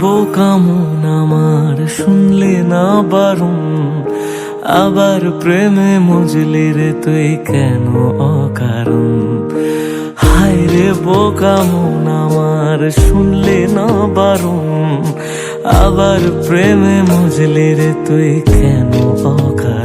বোকামন আমার, শুনলে না বারণ? আবার প্রেমে মজলি রে তুই কেন অকারণ? হায় রে বোকামন আমার, শুনলে না বারণ? আবার প্রেমে মজলি রে তুই কেন অকারণ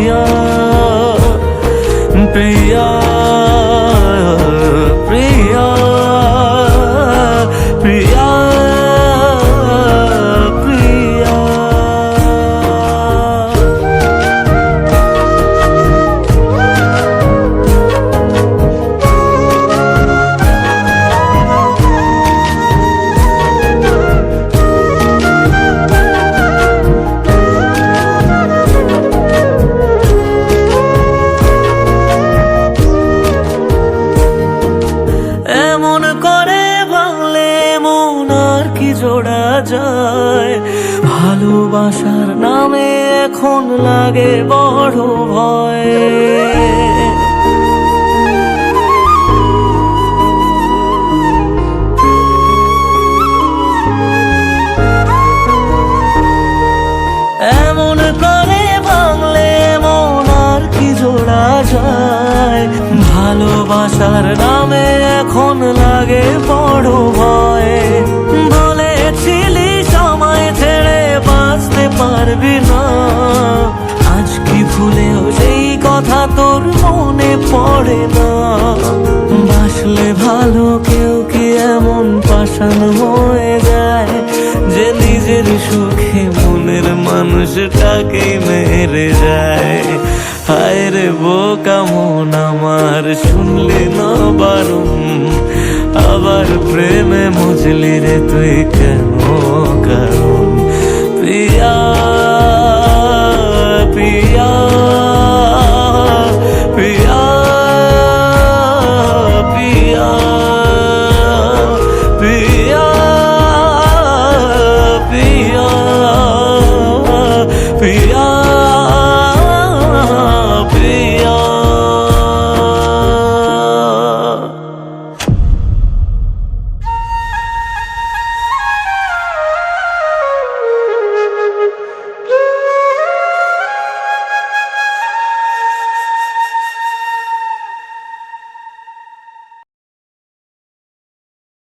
পিয়া প্রিয়া। জোড়া যায়। ভালোবাসার নামে এখন লাগে বড় ভয়। ভালোবাসার নামে এখন লাগে বড় ভয়। তোর মনে পড়ে না। বাসলে ভালো কেউ কি এমন পাষাণ হয়ে যায় যে নিজের সুখে মনের মানুষটাকেই মেরে যায়? হায় রে বোকা মন আমার, শুনলে না বারণ? আবার প্রেমে মজলি রে তুই কেন প্রিয়া